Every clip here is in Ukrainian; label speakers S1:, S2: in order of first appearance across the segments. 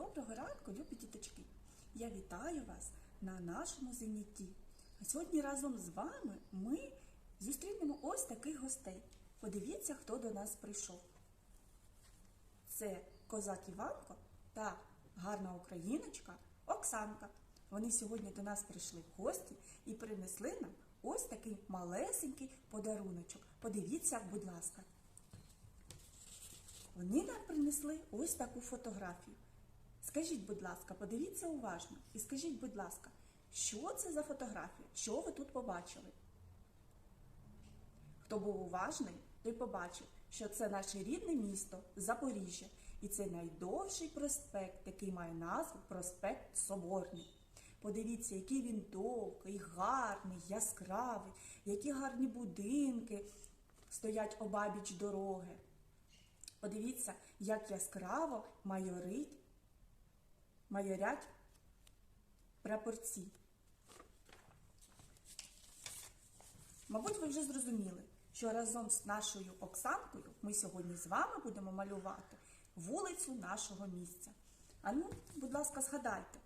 S1: Доброго ранку, любі діточки! Я вітаю вас на нашому занятті. А сьогодні разом з вами ми зустрінемо ось таких гостей. Подивіться, хто до нас прийшов. Це козак Іванко та гарна україночка Оксанка. Вони сьогодні до нас прийшли в гості і принесли нам ось такий малесенький подаруночок. Подивіться, будь ласка. Вони нам принесли ось таку фотографію. Скажіть, будь ласка, подивіться уважно і скажіть, будь ласка, що це за фотографія? Що ви тут побачили? Хто був уважний, той побачив, що це наше рідне місто Запоріжжя. І це найдовший проспект, який має назву проспект Соборний. Подивіться, який він довгий, гарний, яскравий, які гарні будинки стоять обабіч дороги. Подивіться, як яскраво майорить, майорять прапорці. Мабуть, ви вже зрозуміли, що разом з нашою Оксанкою ми сьогодні з вами будемо малювати вулицю нашого місця. А ну, будь ласка, згадайте,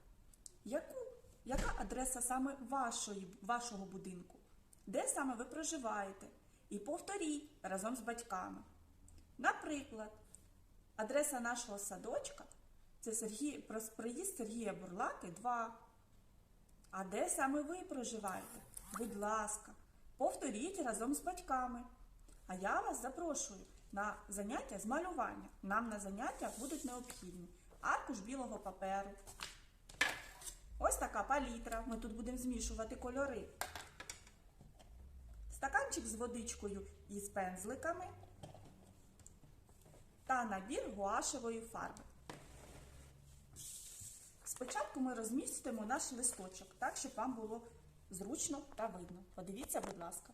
S1: яку, яка адреса саме вашої, вашого будинку? Де саме ви проживаєте? І повторіть разом з батьками. Наприклад, адреса нашого садочка це Сергій, прос- проїзд Сергія Бурлаки 2. А де саме ви проживаєте? Будь ласка, повторіть разом з батьками. А я вас запрошую на заняття з малювання. Нам на заняття будуть необхідні аркуш білого паперу. Ось така палітра. Ми тут будемо змішувати кольори. Стаканчик з водичкою і з пензликами та набір гуашевої фарби. Спочатку ми розмістимо наш листочок, так, щоб вам було зручно та видно. Подивіться, будь ласка.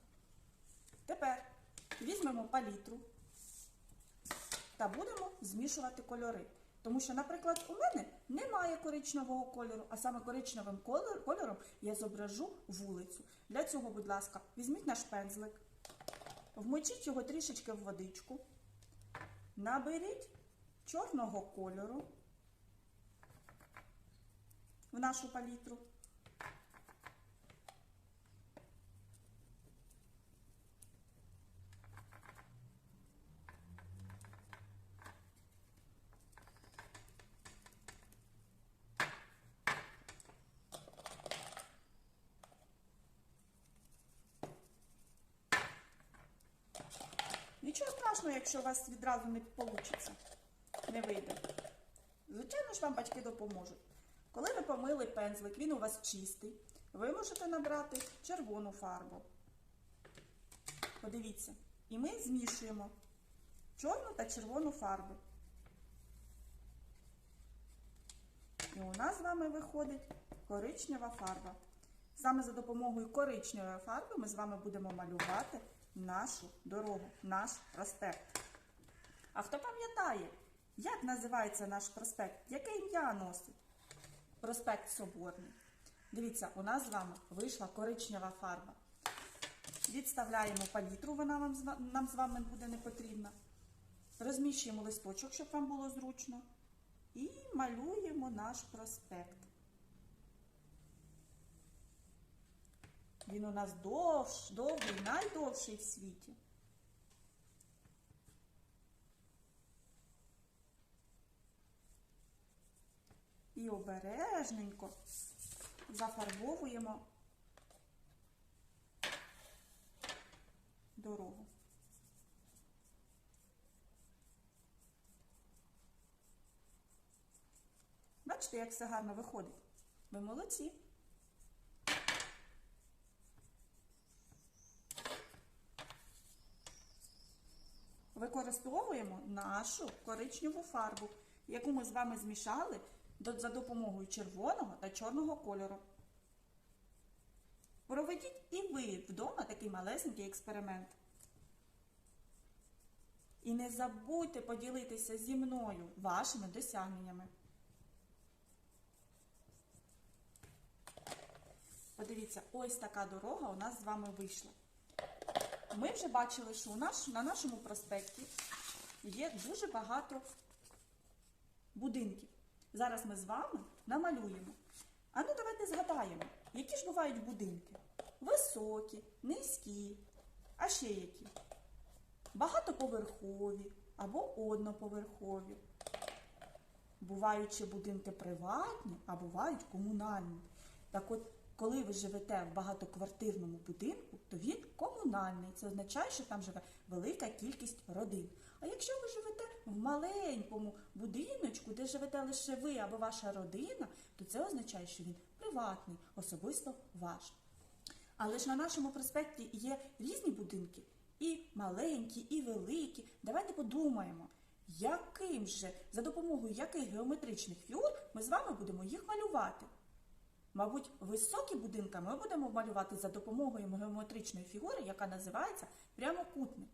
S1: Тепер візьмемо палітру та будемо змішувати кольори. Тому що, наприклад, у мене немає коричневого кольору, а саме коричневим кольором я зображу вулицю. Для цього, будь ласка, візьміть наш пензлик, вмочіть його трішечки в водичку. Наберіть чорного кольору в нашу палітру. Нічого страшного, якщо у вас відразу не вийде, не вийде. Звичайно ж, вам батьки допоможуть. Коли ви помили пензлик, він у вас чистий, ви можете набрати червону фарбу. Подивіться. І ми змішуємо чорну та червону фарби. І у нас з вами виходить коричнева фарба. Саме за допомогою коричневої фарби ми з вами будемо малювати нашу дорогу, наш проспект. А хто пам'ятає, як називається наш проспект? Яке ім'я носить? Проспект Соборний. Дивіться, у нас з вами вийшла коричнева фарба. Відставляємо палітру, вона вам, нам з вами буде не потрібна. Розміщуємо листочок, щоб вам було зручно. І малюємо наш проспект. Він у нас довш, довгий, найдовший в світі. І обережненько зафарбовуємо дорогу. Бачите, як все гарно виходить? Ви молодці. Використовуємо нашу коричневу фарбу, яку ми з вами змішали за допомогою червоного та чорного кольору. Проведіть і ви вдома такий малесенький експеримент. І не забудьте поділитися зі мною вашими досягненнями. Подивіться, ось така дорога у нас з вами вийшла. Ми вже бачили, що у наш, на нашому проспекті є дуже багато будинків. Зараз ми з вами намалюємо. А ну давайте згадаємо, які ж бувають будинки? Високі, низькі, а ще які? Багатоповерхові або одноповерхові. Бувають ще будинки приватні, а бувають комунальні. Так от, коли ви живете в багатоквартирному будинку, то він комунальний. Це означає, що там живе велика кількість родин. А якщо ви живете в маленькому будиночку, де живете лише ви або ваша родина, то це означає, що він приватний, особисто ваш. Але ж на нашому проспекті є різні будинки, і маленькі, і великі. Давайте подумаємо, яким же, за допомогою яких геометричних фігур ми з вами будемо їх малювати. Мабуть, високі будинки ми будемо малювати за допомогою геометричної фігури, яка називається прямокутник.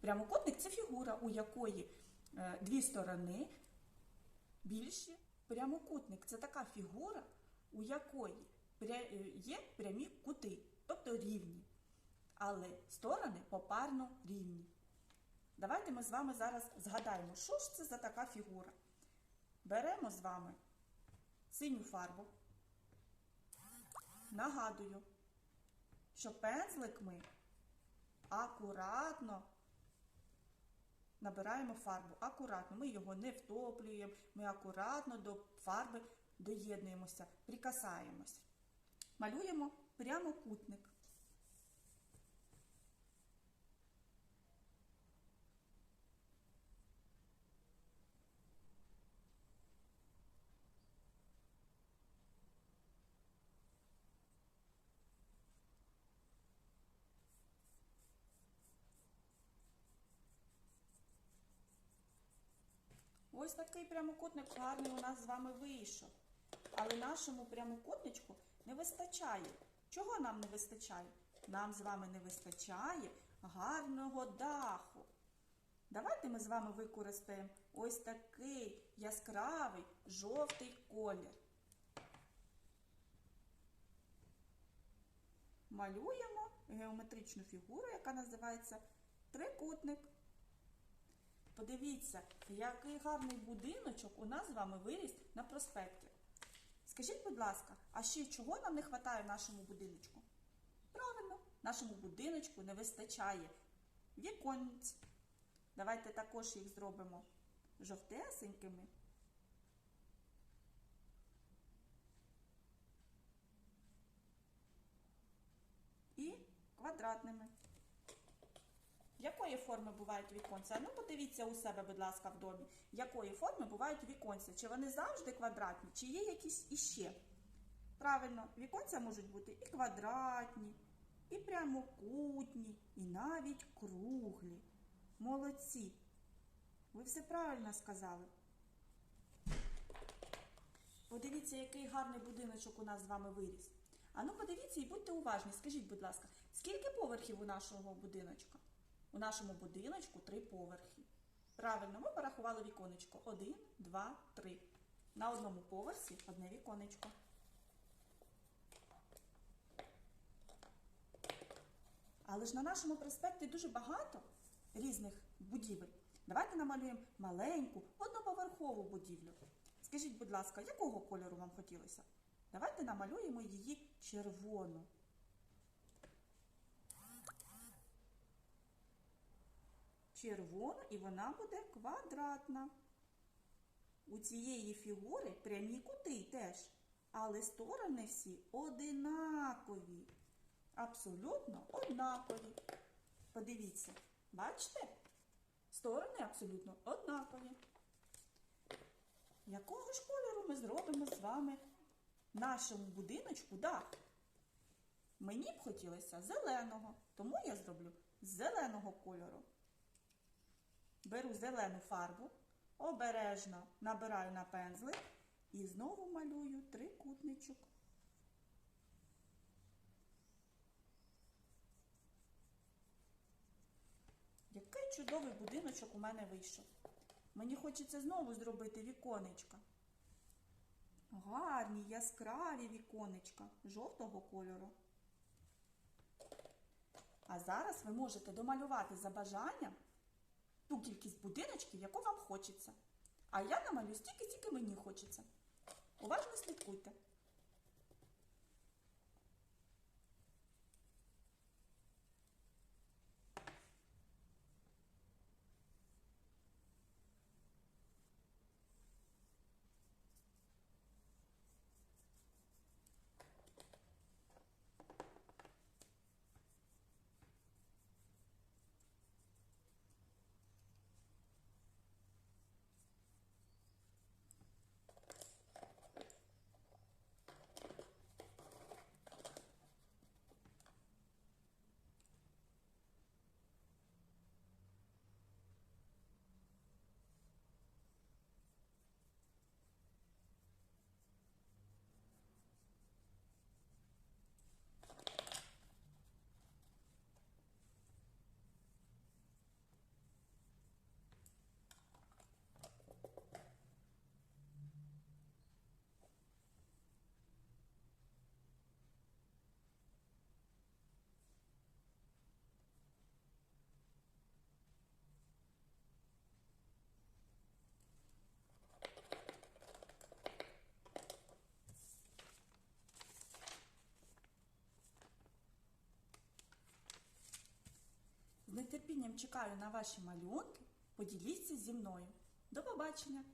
S1: Прямокутник це фігура, у якої е, дві сторони більші. Прямокутник це така фігура, у якої е, є прямі кути, тобто рівні, але сторони попарно рівні. Давайте ми з вами зараз згадаємо, що ж це за така фігура. Беремо з вами синю фарбу. Нагадую, що пензлик ми акуратно набираємо фарбу. Акуратно. Ми його не втоплюємо, ми акуратно до фарби доєднуємося, прикасаємось. Малюємо прямокутник. Ось такий прямокутник гарний у нас з вами вийшов. Але нашому прямокутничку не вистачає. Чого нам не вистачає? Нам з вами не вистачає гарного даху. Давайте ми з вами використаємо ось такий яскравий жовтий колір. Малюємо геометричну фігуру, яка називається трикутник. Подивіться, який гарний будиночок у нас з вами виріс на проспекті. Скажіть, будь ласка, а ще чого нам не вистачає нашому будиночку? Правильно, нашому будиночку не вистачає віконниць. Давайте також їх зробимо жовтесенькими. І квадратними. Якої форми бувають віконця? Ну, подивіться у себе, будь ласка, в домі. Якої форми бувають віконця? Чи вони завжди квадратні, чи є якісь іще? Правильно, віконця можуть бути і квадратні, і прямокутні, і навіть круглі. Молодці. Ви все правильно сказали. Подивіться, який гарний будиночок у нас з вами виріс. А ну подивіться і будьте уважні. Скажіть, будь ласка, скільки поверхів у нашого будиночка? У нашому будиночку три поверхи. Правильно, ми порахували віконечко. Один, два, три. На одному поверсі одне віконечко. Але ж на нашому проспекті дуже багато різних будівель. Давайте намалюємо маленьку, одноповерхову будівлю. Скажіть, будь ласка, якого кольору вам хотілося? Давайте намалюємо її червону. Червону і вона буде квадратна. У цієї фігури прямі кути теж, але сторони всі одинакові. Абсолютно однакові. Подивіться, бачите? Сторони абсолютно однакові. Якого ж кольору ми зробимо з вами нашому будиночку дах? Мені б хотілося зеленого, тому я зроблю зеленого кольору. Беру зелену фарбу, обережно набираю на пензлик і знову малюю трикутничок. Який чудовий будиночок у мене вийшов. Мені хочеться знову зробити віконечка. Гарні, яскраві віконечка жовтого кольору. А зараз ви можете домалювати за бажанням ту кількість будиночків, яку вам хочеться. А я намалюю стільки, стільки мені хочеться. Уважно слідкуйте. З нетерпінням чекаю на ваші малюнки. Поділіться зі мною. До побачення!